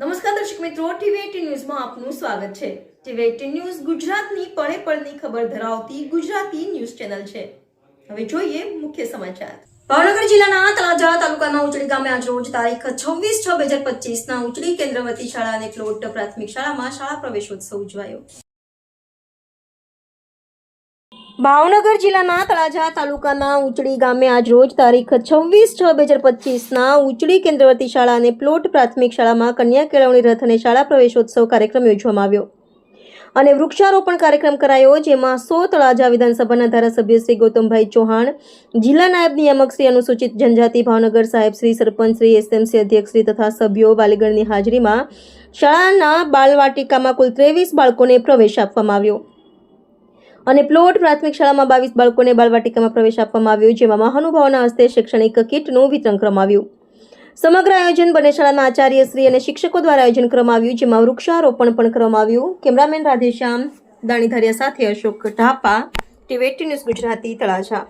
નમસ્કાર દર્શક મિત્રો ટીવી ન્યૂઝમાં આપનું સ્વાગત છે. ટીવી ન્યૂઝ ગુજરાતની પળે પળની ખબર ધરાવતી ગુજરાતી ન્યૂઝ ચેનલ છે. હવે જોઈએ મુખ્ય સમાચાર. ભાવનગર જિલ્લાના તળાજા તાલુકાના ઉચડી ગામે આજ રોજ તારીખ છવ્વીસ છ બે હજાર પચીસના ઉચડી કેન્દ્રવતી શાળા અને પ્લોટ પ્રાથમિક શાળામાં શાળા પ્રવેશોત્સવ ઉજવાયો. ભાવનગર જિલ્લાના તળાજા તાલુકાના ઉચડી ગામે આજ રોજ તારીખ છવ્વીસ છ બે હજાર પચીસના ઉચડી કેન્દ્રવર્તી શાળા અને પ્લોટ પ્રાથમિક શાળામાં કન્યા કેળવણી રથ અને શાળા પ્રવેશોત્સવ કાર્યક્રમ યોજવામાં આવ્યો. અને વૃક્ષારોપણ કાર્યક્રમ કરાયો, જેમાં સો તળાજા વિધાનસભાના ધારાસભ્ય શ્રી ગૌતમભાઈ ચૌહાણ, જિલ્લા નાયબ નિયામક શ્રી અનુસૂચિત જનજાતિ ભાવનગર સાહેબ શ્રી સરપંચ શ્રી એસએમસી અધ્યક્ષ શ્રી તથા સભ્યો વાલીગણની હાજરીમાં શાળાના બાલવાટિકામાં કુલ ત્રેવીસ બાળકોને પ્રવેશ આપવામાં આવ્યો. અને પ્લોટ પ્રાથમિક શાળામાં બાવીસ બાળકોને બાળવાટિકામાં પ્રવેશ આપવામાં આવ્યો, જેમાં મહાનુભાવોના હસ્તે શૈક્ષણિક કીટનું વિતરણ કરવામાં આવ્યું. સમગ્ર આયોજન બંને શાળાના આચાર્યશ્રી અને શિક્ષકો દ્વારા આયોજન કરવામાં આવ્યું, જેમાં વૃક્ષારોપણ પણ કરવામાં આવ્યું. કેમેરામેન રાધેશ્યામ, દાણીધારિયા સાથે અશોક ઢાપા, ટીવી ન્યૂઝ ગુજરાતી તળાજા.